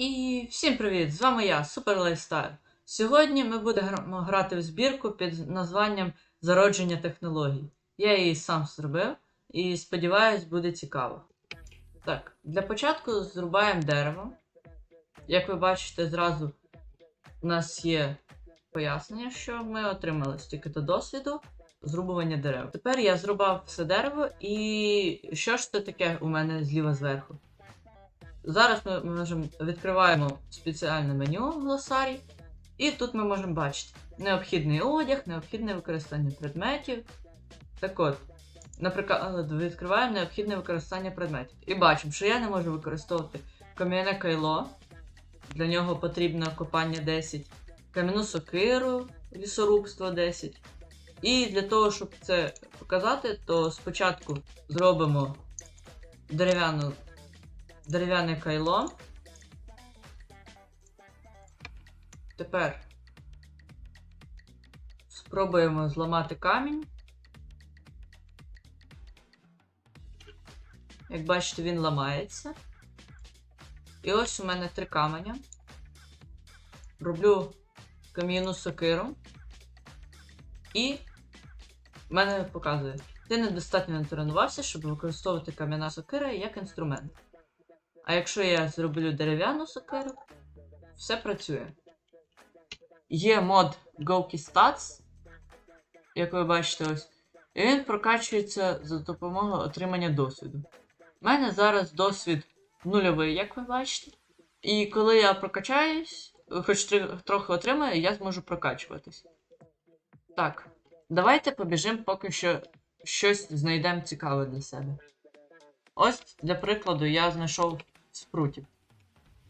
І всім привіт! З вами я, Супер Лайфстайл. Сьогодні ми будемо грати в збірку під названням Зародження технологій. Я її сам зробив і сподіваюсь, буде цікаво. Так, для початку зрубаємо дерево. Як ви бачите, зразу у нас є пояснення, що ми отримали стільки до досвіду зрубування дерев. Тепер я зрубав все дерево, і що ж це таке у мене зліва зверху? Зараз ми можемо відкриваємо спеціальне меню в глосарій, і тут ми можемо бачити необхідний одяг, необхідне використання предметів. Так от, наприклад, відкриваємо необхідне використання предметів. І бачимо, що я не можу використовувати кам'яне кайло. Для нього потрібно копання 10, кам'яну сокиру, лісорубство 10. І для того, щоб це показати, то спочатку зробимо дерев'яну дерев'яне кайло. Тепер спробуємо зламати камінь. Як бачите, він ламається. І ось у мене три каменя. Роблю кам'яну сокиру. І в мене показує. Ти недостатньо не тренувався, щоб використовувати кам'яна сокира як інструмент. А якщо я зроблю дерев'яну сокиру, все працює. Є мод Goki Stats, як ви бачите ось. І він прокачується за допомогою отримання досвіду. У мене зараз досвід нульовий, як ви бачите. І коли я прокачаюсь, хоч трохи отримаю, я зможу прокачуватись. Так, давайте побіжимо, поки що щось знайдемо цікаве для себе. Ось, для прикладу, я знайшов спрутів.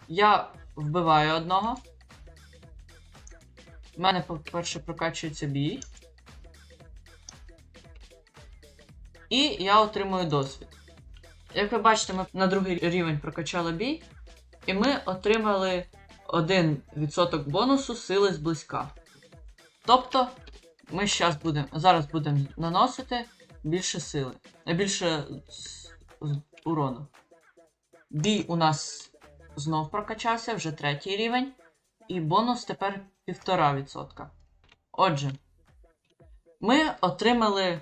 Я вбиваю одного. У мене, по-перше, прокачується бій. І я отримую досвід. Як ви бачите, ми на другий рівень прокачали бій, і ми отримали 1% бонусу сили зблизька. Тобто, ми щас будем, зараз будемо наносити більше сили, е, більше урону. Бій у нас знов прокачався, вже третій рівень. І бонус тепер 1,5%. Отже, ми отримали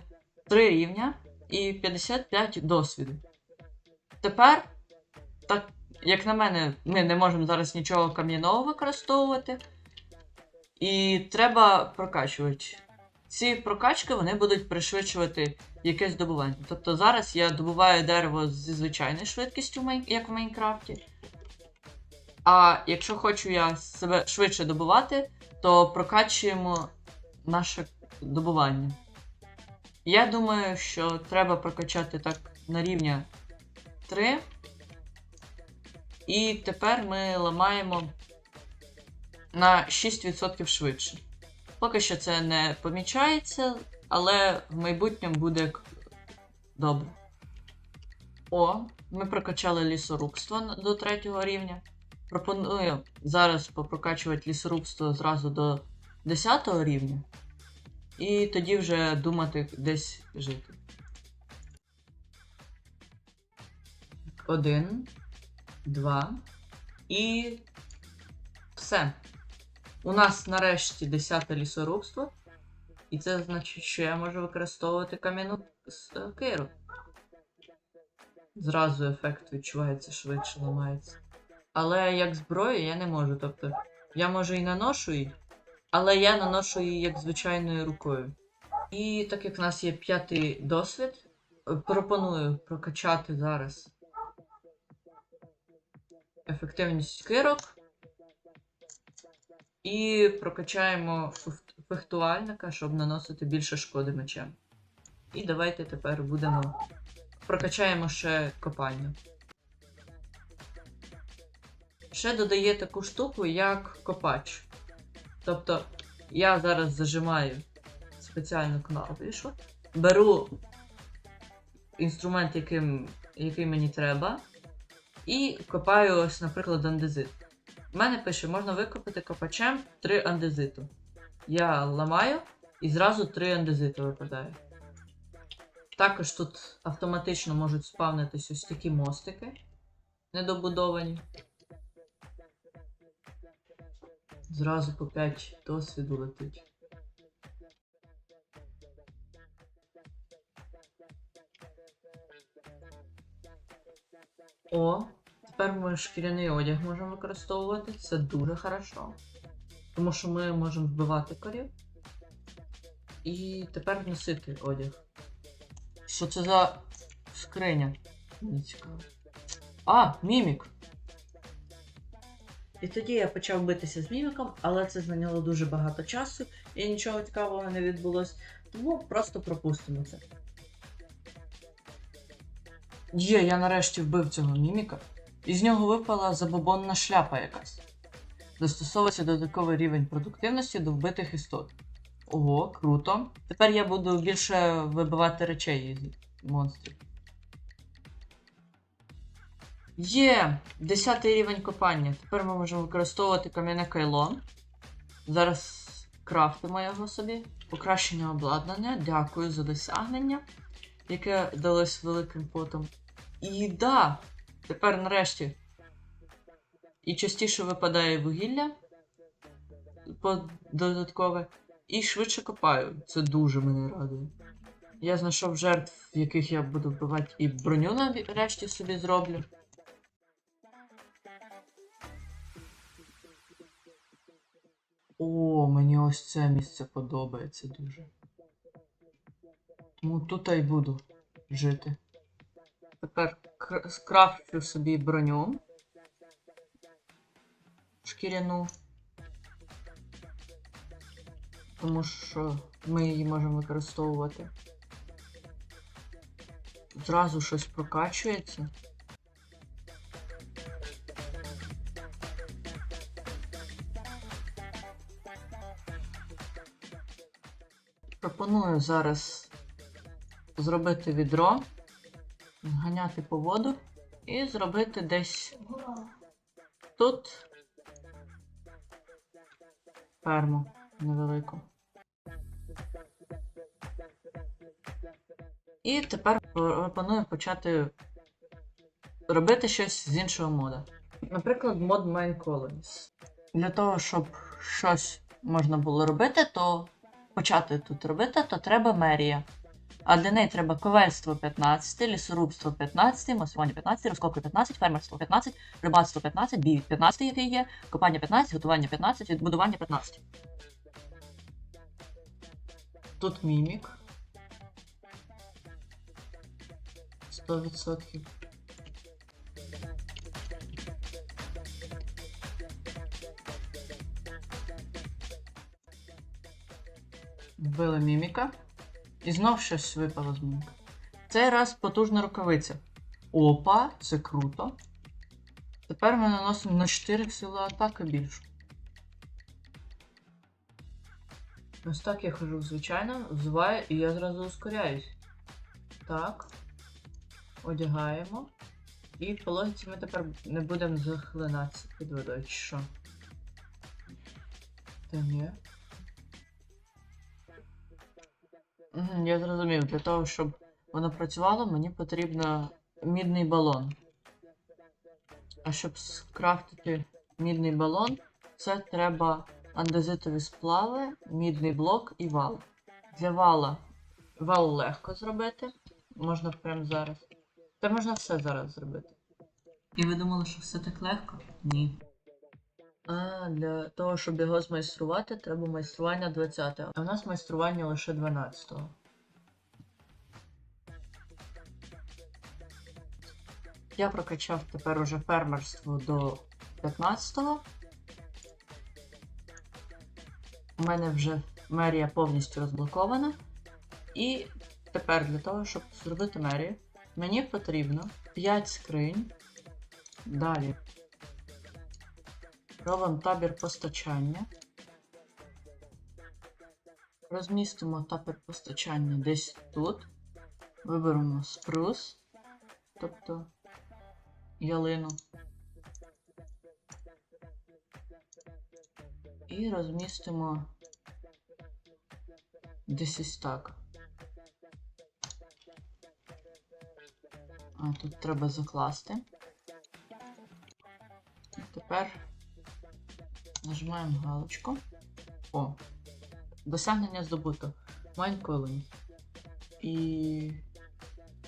3 рівня і 55 досвіду. Тепер, так, як на мене, ми не можемо зараз нічого кам'яного використовувати. І треба прокачувати. Ці прокачки вони будуть пришвидшувати якесь добування. Тобто зараз я добуваю дерево зі звичайною швидкістю, як в Майнкрафті. А якщо хочу я себе швидше добувати, то прокачуємо наше добування. Я думаю, що треба прокачати так на рівня 3. І тепер ми ламаємо на 6% швидше. Поки що це не помічається, але в майбутньому буде добре. О, ми прокачали лісорубство до третього рівня. Пропоную зараз попрокачувати лісорубство зразу до 10 рівня. І тоді вже думати десь жити. Один, два. І все. У нас нарешті 10 лісорубство. І це значить, що я можу використовувати кам'яну сокиру. Зразу ефект відчувається швидше ламається. Але як зброю я не можу. Тобто, я може і наношу її, але я наношу її як звичайною рукою. І так як в нас є п'ятий досвід, е, пропоную прокачати зараз ефективність кирок. І прокачаємо фехт- фехтувальника, щоб наносити більше шкоди мечем. І давайте тепер будемо. Прокачаємо ще копальню. Ще додає таку штуку, як копач. Тобто я зараз зажимаю спеціальну клавішу, беру інструмент, яким, який мені треба, і копаю ось, наприклад, андезит. У мене пише, можна викопати копачем 3 андезиту. Я ламаю і зразу 3 андезиту випадає. Також тут автоматично можуть спавнитись ось такі мостики недобудовані. Зразу по 5 досвіду летить. О, тепер ми шкіряний одяг можемо використовувати. Це дуже хорошо. Тому що ми можемо вбивати корів. І тепер носити одяг. Що це за скриня? Мені цікаво. А, мімік. І тоді я почав битися з міміком, але це зайняло дуже багато часу і нічого цікавого не відбулось. Тому просто пропустимо це. Є, я нарешті вбив цього міміка. І з нього випала забобонна шляпа якась. Застосовується додатковий рівень продуктивності до вбитих істот. Ого, круто. Тепер я буду більше вибивати речей із монстрів. Є! 10 рівень копання. Тепер ми можемо використовувати кам'яне кайло. Зараз крафтимо його собі. Покращення обладнання. Дякую за досягнення, яке далось великим потом. І да, тепер нарешті. І частіше випадає вугілля додаткове. І швидше копаю. Це дуже мене радує. Я знайшов жертв, яких я буду вбивати, і броню нарешті собі зроблю. О, мені ось це місце подобається дуже. Тому тут і буду жити. Тепер кр- скрафчу собі броню. Шкіряну. Тому що ми її можемо використовувати. Зразу щось прокачується. Пропоную зараз зробити відро, зганяти по воду і зробити десь тут ферму невелику. І тепер пропоную почати робити щось з іншого мода. Наприклад, мод Mine Colonies. Для того, щоб щось можна було робити, то почати тут робити, то треба мерія. А для неї треба ковальство 15, лісорубство 15, маскування 15, розкопки 15, фермерство 15, рибацтво 15, бій 15, який є, копання 15, готування 15, відбудування 15. Тут мімік. 100%. Вбили міміка. І знов щось випало з міміка. Цей раз потужна рукавиця. Опа, це круто. Тепер ми наносимо на 4 сили атаки більшу. Ось так я хожу звичайно, взуваю і я зразу ускоряюсь. Так. Одягаємо. І по логіці ми тепер не будемо захлинатися під водою, чи що? Та ні. Я зрозумів, для того, щоб воно працювало, мені потрібно мідний балон. А щоб скрафтити мідний балон, це треба андезитові сплави, мідний блок і вал. Для вала вал легко зробити. Можна прямо зараз. Та можна все зараз зробити. І ви думали, що все так легко? Ні. А, для того, щоб його змайструвати, треба майстрування 20. А в нас майстрування лише 12 -го. Я прокачав тепер уже фермерство до 15-го. У мене вже мерія повністю розблокована. І тепер для того, щоб зробити мерію, мені потрібно 5 скринь. Далі робимо табір постачання. Розмістимо табір постачання десь тут. Виберемо спрус, тобто ялину. І розмістимо десь ось так. А тут треба закласти. Тепер Нажимаємо галочку. О. Досягнення здобуто. Mine Colony. І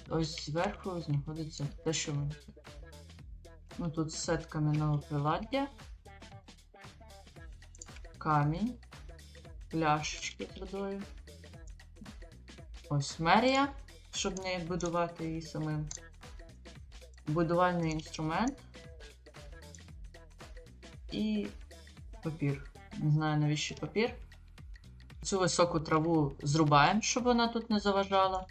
ось зверху знаходиться те, що ми. Ну тут сет кам'яного приладдя. Камінь. Пляшечки з водою. Ось мерія, щоб не будувати її самим. Будувальний інструмент. І папір. Не знаю навіщо папір. Цю високу траву зрубаємо, щоб вона тут не заважала.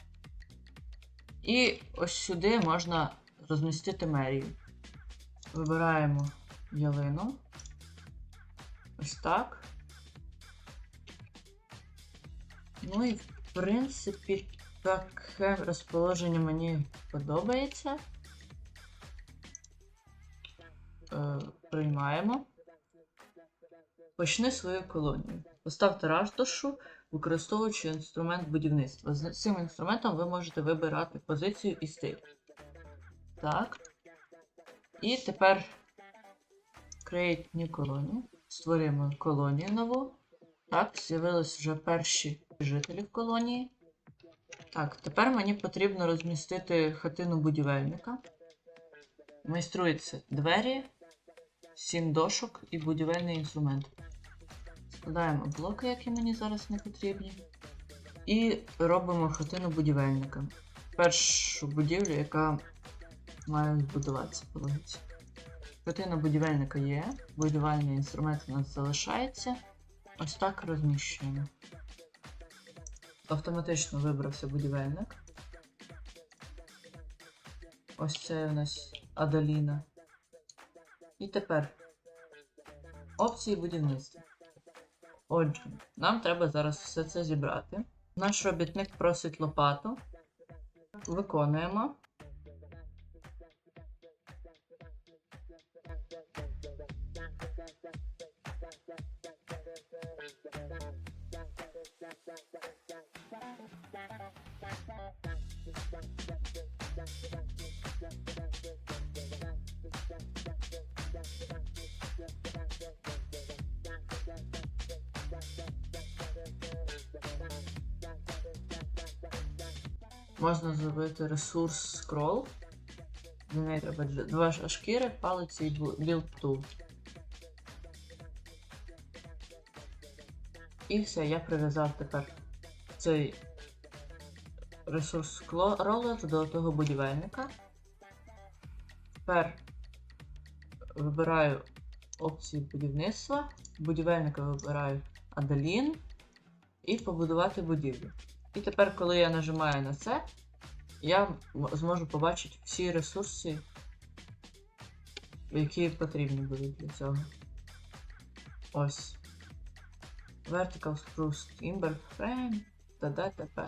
І ось сюди можна розмістити мерію. Вибираємо ялину. Ось так. Ну і в принципі, таке розположення мені подобається. Е, приймаємо. Почни свою колонію. Поставте ратушу, використовуючи інструмент будівництва. З цим інструментом ви можете вибирати позицію і стиль. Так. І тепер Create New Colony. Створюємо колонію нову. Так, з'явились вже перші жителі в колонії. Так, тепер мені потрібно розмістити хатину будівельника. Майструється двері, 7 дошок і будівельний інструмент. Складаємо блоки, які мені зараз не потрібні. І робимо хатину будівельника. Першу будівлю, яка має збудуватися по логіці. Хатина будівельника є, будівельний інструмент у нас залишається. Ось так розміщуємо. Автоматично вибрався будівельник. Ось це у нас Адаліна. І тепер опції будівництва. Отже, нам треба зараз все це зібрати. Наш робітник просить лопату. Виконуємо. Можна зробити ресурс скрол. Для неї треба два ш- шкіри, палиці і tool. І все, я прив'язав тепер цей ресурс ролер до того будівельника. Тепер вибираю опції будівництва. Будівельника вибираю Адалін і побудувати будівлю. І тепер, коли я нажимаю на це, я зможу побачити всі ресурси, які потрібні будуть для цього. Ось. Vertical Spruce Timber Frame та ДТП.